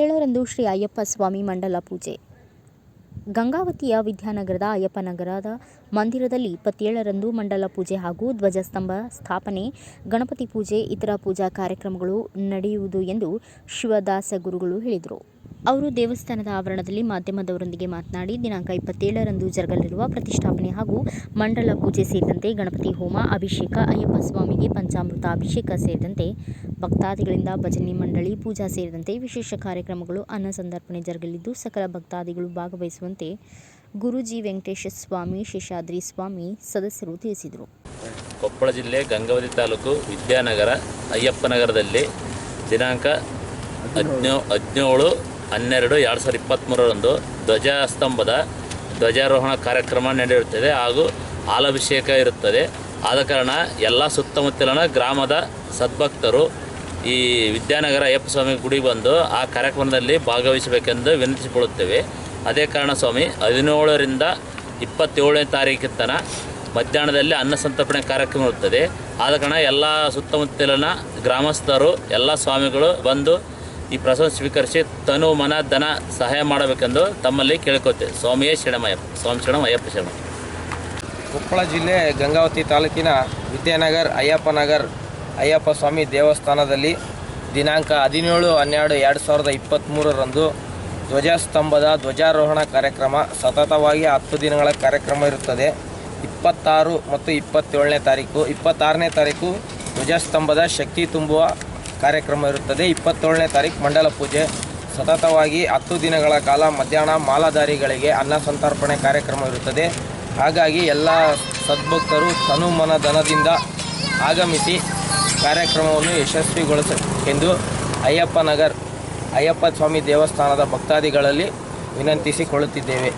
ಇಪ್ಪತ್ತೇಳರಂದು ಶ್ರೀ ಅಯ್ಯಪ್ಪ ಸ್ವಾಮಿ ಮಂಡಲ ಪೂಜೆ. ಗಂಗಾವತಿಯ ವಿದ್ಯಾನಗರದ ಅಯ್ಯಪ್ಪನಗರದ ಮಂದಿರದಲ್ಲಿ ಇಪ್ಪತ್ತೇಳರಂದು ಮಂಡಲ ಪೂಜೆ ಹಾಗೂ ಧ್ವಜಸ್ತಂಭ ಸ್ಥಾಪನೆ, ಗಣಪತಿ ಪೂಜೆ, ಇತರ ಪೂಜಾ ಕಾರ್ಯಕ್ರಮಗಳು ನಡೆಯುವುದು ಎಂದು ಶಿವದಾಸ ಗುರುಗಳು ಹೇಳಿದರು. ಅವರು ದೇವಸ್ಥಾನದ ಆವರಣದಲ್ಲಿ ಮಾಧ್ಯಮದವರೊಂದಿಗೆ ಮಾತನಾಡಿ, ದಿನಾಂಕ ಇಪ್ಪತ್ತೇಳರಂದು ಜರುಗಲಿರುವ ಪ್ರತಿಷ್ಠಾಪನೆ ಹಾಗೂ ಮಂಡಲ ಪೂಜೆ ಸೇರಿದಂತೆ ಗಣಪತಿ ಹೋಮ, ಅಭಿಷೇಕ, ಅಯ್ಯಪ್ಪ ಸ್ವಾಮಿಗೆ ಪಂಚಾಮೃತ ಅಭಿಷೇಕ ಸೇರಿದಂತೆ ಭಕ್ತಾದಿಗಳಿಂದ ಭಜನೆ ಮಂಡಳಿ, ಪೂಜಾ ಸೇರಿದಂತೆ ವಿಶೇಷ ಕಾರ್ಯಕ್ರಮಗಳು ಅನ್ನ ಸಂದರ್ಪಣೆ ಜರುಗಲಿದ್ದು, ಸಕಲ ಭಕ್ತಾದಿಗಳು ಭಾಗವಹಿಸುವಂತೆ ಗುರುಜಿ ವೆಂಕಟೇಶ ಸ್ವಾಮಿ, ಶೇಷಾದ್ರಿ ಸ್ವಾಮಿ ಸದಸ್ಯರು ತಿಳಿಸಿದರು. ಕೊಪ್ಪಳ ಜಿಲ್ಲೆ ಗಂಗಾವತಿ ತಾಲೂಕು ವಿದ್ಯಾನಗರ ಅಯ್ಯಪ್ಪನಗರದಲ್ಲಿ ದಿನಾಂಕ ಹದಿನೋ, ಹದಿನೇಳು ಹನ್ನೆರಡು, ಎರಡು ಸಾವಿರದ ಇಪ್ಪತ್ತ್ಮೂರರಂದು ಧ್ವಜಸ್ತಂಭದ ಧ್ವಜಾರೋಹಣ ಕಾರ್ಯಕ್ರಮ ನಡೆಯುತ್ತದೆ ಹಾಗೂ ಹಾಲಭಿಷೇಕ ಇರುತ್ತದೆ. ಆದ ಕಾರಣ ಎಲ್ಲ ಸುತ್ತಮುತ್ತಲಿನ ಗ್ರಾಮದ ಸದ್ಭಕ್ತರು ಈ ವಿದ್ಯಾನಗರ ಅಯ್ಯಪ್ಪ ಸ್ವಾಮಿ ಗುಡಿಗೆ ಬಂದು ಆ ಕಾರ್ಯಕ್ರಮದಲ್ಲಿ ಭಾಗವಹಿಸಬೇಕೆಂದು ವಿನಂತಿಸಿಕೊಳ್ಳುತ್ತೇವೆ. ಅದೇ ಕಾರಣ ಸ್ವಾಮಿ, ಹದಿನೇಳರಿಂದ ಇಪ್ಪತ್ತೇಳನೇ ತಾರೀಕಿನ ತನಕ ಮಧ್ಯಾಹ್ನದಲ್ಲಿ ಅನ್ನ ಸಂತರ್ಪಣೆ ಕಾರ್ಯಕ್ರಮ ಇರುತ್ತದೆ. ಆದ ಕಾರಣ ಎಲ್ಲ ಸುತ್ತಮುತ್ತಲಿನ ಗ್ರಾಮಸ್ಥರು, ಎಲ್ಲ ಸ್ವಾಮಿಗಳು ಬಂದು ಈ ಪ್ರಸಾದ ಸ್ವೀಕರಿಸಿ ತನು ಮನ, ಧನ ಸಹಾಯ ಮಾಡಬೇಕೆಂದು ತಮ್ಮಲ್ಲಿ ಕೇಳ್ಕೊತೇವೆ ಸ್ವಾಮಿಯೇ ಶರಣಮಯ್ಯಪ್ಪ, ಸ್ವಾಮಿ ಶರಣ ಅಯ್ಯಪ್ಪ ಶರಣ. ಕೊಪ್ಪಳ ಜಿಲ್ಲೆ ಗಂಗಾವತಿ ತಾಲೂಕಿನ ವಿದ್ಯಾನಗರ್ ಅಯ್ಯಪ್ಪನಗರ್ ಅಯ್ಯಪ್ಪ ಸ್ವಾಮಿ ದೇವಸ್ಥಾನದಲ್ಲಿ ದಿನಾಂಕ ಹದಿನೇಳು ಹನ್ನೆರಡು ಎರಡು ಸಾವಿರದ ಇಪ್ಪತ್ತ್ಮೂರರಂದು ಧ್ವಜಸ್ತಂಭದ ಧ್ವಜಾರೋಹಣ ಕಾರ್ಯಕ್ರಮ ಸತತವಾಗಿ ಹತ್ತು ದಿನಗಳ ಕಾರ್ಯಕ್ರಮ ಇರುತ್ತದೆ. ಇಪ್ಪತ್ತಾರು ಮತ್ತು ಇಪ್ಪತ್ತೇಳನೇ ತಾರೀಕು, ಇಪ್ಪತ್ತಾರನೇ ತಾರೀಕು ಧ್ವಜಸ್ತಂಭದ ಶಕ್ತಿ ತುಂಬುವ ಕಾರ್ಯಕ್ರಮ ಇರುತ್ತದೆ. ಇಪ್ಪತ್ತೇಳನೇ ತಾರೀಕು ಮಂಡಲ ಪೂಜೆ. ಸತತವಾಗಿ ಹತ್ತು ದಿನಗಳ ಕಾಲ ಮಧ್ಯಾಹ್ನ ಮಾಲಾಧಾರಿಗಳಿಗೆ ಅನ್ನ ಸಂತರ್ಪಣೆ ಕಾರ್ಯಕ್ರಮ ಇರುತ್ತದೆ. ಹಾಗಾಗಿ ಎಲ್ಲ ಸದ್ಭಕ್ತರು ತನುಮನ ಧನದಿಂದ ಆಗಮಿಸಿ ಕಾರ್ಯಕ್ರಮವನ್ನು ಯಶಸ್ವಿಗೊಳಿಸಬೇಕೆಂದು ಅಯ್ಯಪ್ಪನಗರ್ ಅಯ್ಯಪ್ಪ ಸ್ವಾಮಿ ದೇವಸ್ಥಾನದ ಭಕ್ತಾದಿಗಳಲ್ಲಿ ವಿನಂತಿಸಿಕೊಳ್ಳುತ್ತಿದ್ದೇವೆ.